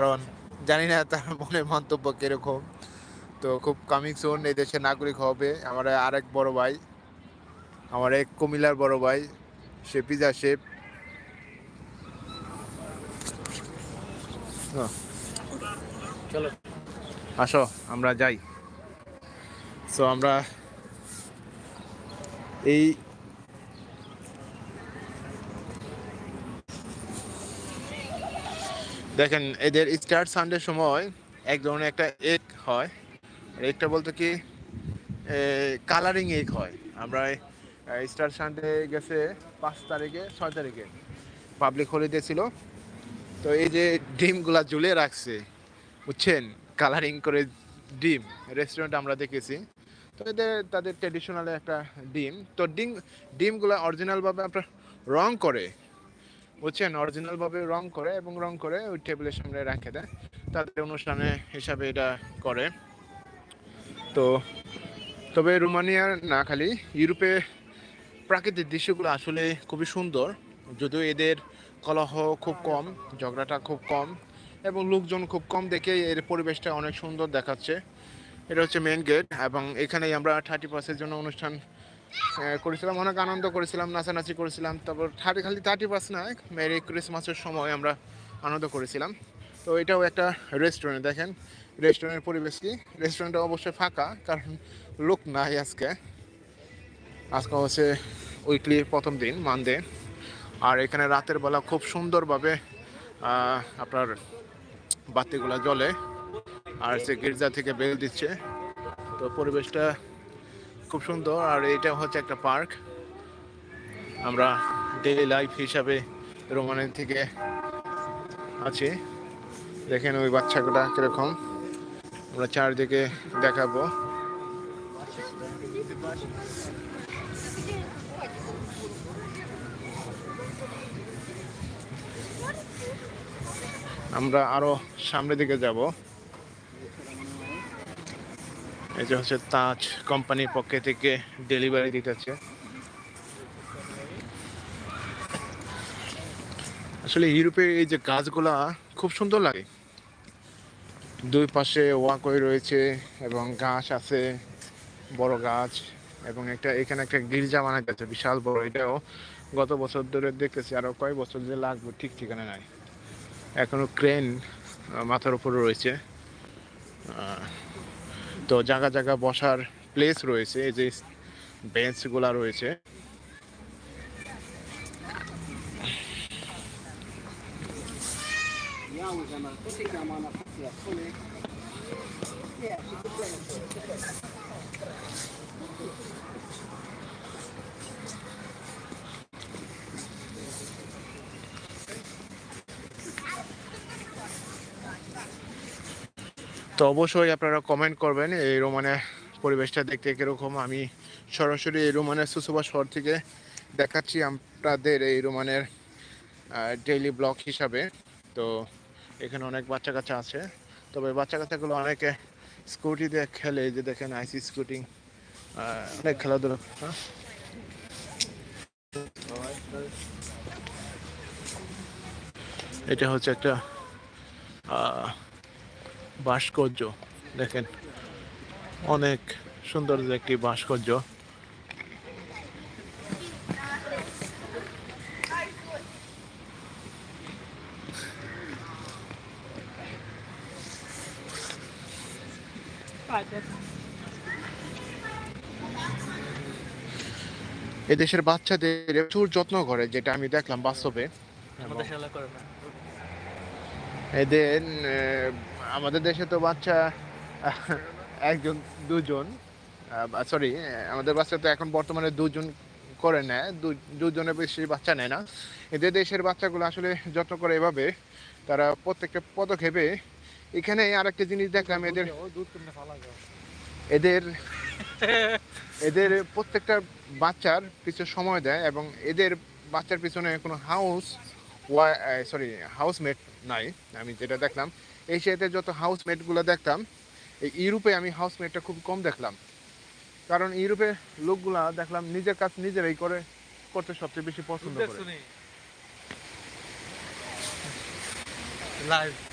কারণ জানি না তার মনের মন্তব্য কীরকম। তো খুব কামিং সুন এই দেশের নাগরিক হবে। আমার আরেক বড় ভাই আমার এক কুমিল্লার বড় ভাই সে পিজা শেফ। চলো। আসো আমরা যাই। সো আমরা এই দেখেন, এদের স্টার সানডের সময় এক ধরনের একটা এগ হয়। এগটা বলতে কি? কালারিং এগ হয়। আমরা স্টার সানডে গেছে পাঁচ তারিখে, ছয় তারিখে। পাবলিক হলিডে ছিল। তো এই যে ডিমগুলা ঝুলিয়ে রাখছে, বুঝছেন? কালারিং করে ডিম রেস্টুরেন্ট আমরা দেখেছি। তো এদের, তাদের ট্রেডিশনাল একটা ডিম। তো ডিম, ডিমগুলো অরিজিনালভাবে আপনার রং করে। বুঝছেন অরিজিনালভাবে রং করে এবং রং করে ওই টেবিলের সামনে রেখে দেয়। তাদের অনুষ্ঠানে হিসাবে এটা করে। তো তবে রোমানিয়ার না খালি, ইউরোপে প্রাকৃতিক দৃশ্যগুলো আসলে খুবই সুন্দর। যদিও এদের কলহ খুব কম, ঝগড়াটা খুব কম এবং লোকজন খুব কম দেখে এর পরিবেশটা অনেক সুন্দর দেখাচ্ছে। এটা হচ্ছে মেন গেট এবং এখানেই আমরা থার্টি পার্সের জন্য অনুষ্ঠান করেছিলাম, অনেক আনন্দ করেছিলাম, নাচানাচি করেছিলাম। তারপর থার্টি, খালি থার্টি পার্স না মেরি ক্রিসমাসের সময় আমরা আনন্দ করেছিলাম। তো এটাও একটা রেস্টুরেন্ট দেখেন রেস্টুরেন্টের পরিবেশ কি? রেস্টুরেন্টটা অবশ্যই ফাঁকা, কারণ লোক নাই আজকে। আজকে হচ্ছে উইকলি প্রথম দিন মানডে আর এখানে রাতের বেলা খুব সুন্দরভাবে আপনার বাতিগুলো জ্বলে। আর সে গির্জা থেকে বেল দিচ্ছে। তো পরিবেশটা খুব সুন্দর, আর এটা হচ্ছে একটা পার্ক। আমরা ডেইলি লাইফ হিসাবে রোমানের থেকে আছি। দেখেন ওই বাচ্চাগুলা কীরকম। আমরা চারদিকে দেখাবো। আমরা আরও সামনের দিকে যাব। যে হচ্ছে তাজ কোম্পানির পক্ষে থেকে ডেলিভারি দিতেছে। আসলে ইউরোপে এই যে গাছগুলা খুব সুন্দর লাগে। দুই পাশে ওয়াকওয়ে রয়েছে এবং গাছ আছে, বড় গাছ এবং একটা এখানে একটা গির্জা বানাই যাচ্ছে বিশাল বড়। এটাও গত বছর ধরে দেখতেছি, আরও কয়েক বছর যে লাগবে, ঠিক ঠিকানা নাই। এখনও ক্রেন মাথার উপরে রয়েছে। তো জায়গা জায়গা বসার প্লেস রয়েছে এই যে বেঞ্চগুলা রয়েছে। তো অবশ্যই আপনারা কমেন্ট করবেন এই রোমানের পরিবেশটা দেখতে কীরকম। আমি সরাসরি এই রোমানের সুসুবা শহর থেকে দেখাচ্ছি আপনাদের এই রোমানের ডেইলি ব্লগ হিসাবে। তো এখানে অনেক বাচ্চা কাচ্চা আছে। তবে বাচ্চা কাচ্চাগুলো অনেকে স্কুটি দিয়ে খেলে। যে দেখেন আইসি স্কুটিং অনেক খেলাধুলা হ্যাঁ? এটা হচ্ছে একটা ভাস্কর্য দেখেন। অনেক সুন্দর একটি ভাস্কর্য। এদেশের বাচ্চাদের প্রচুর যত্ন করে যেটা আমি দেখলাম বাস্তবে। আমাদের শালা এদের আহ, আমাদের দেশে তো বাচ্চা একজন, দুজন সরি আমাদের বাচ্চা তো এখন বর্তমানে দুজন করে নেয় দুজনের বেশি বাচ্চা নেয় না। এদের দেশের বাচ্চাগুলো আসলে যত্ন করে এভাবে তারা প্রত্যেকটা পদক্ষেপে এখানে আরেকটা জিনিস দেখলাম, এদের এদের এদের প্রত্যেকটা বাচ্চার পিছনে সময় দেয় এবং এদের বাচ্চার পিছনে কোনো হাউস সরি হাউসমেট নাই। আমি যেটা দেখলাম সাথে যত হাউসমেটগুলো দেখতাম এই ইউরোপে আমি হাউসমেটটা খুব কম দেখলাম। কারণ ইউরোপে লোকগুলা দেখলাম নিজের কাজ নিজেরাই করে করতে সবচেয়ে বেশি পছন্দ করে। লাইভ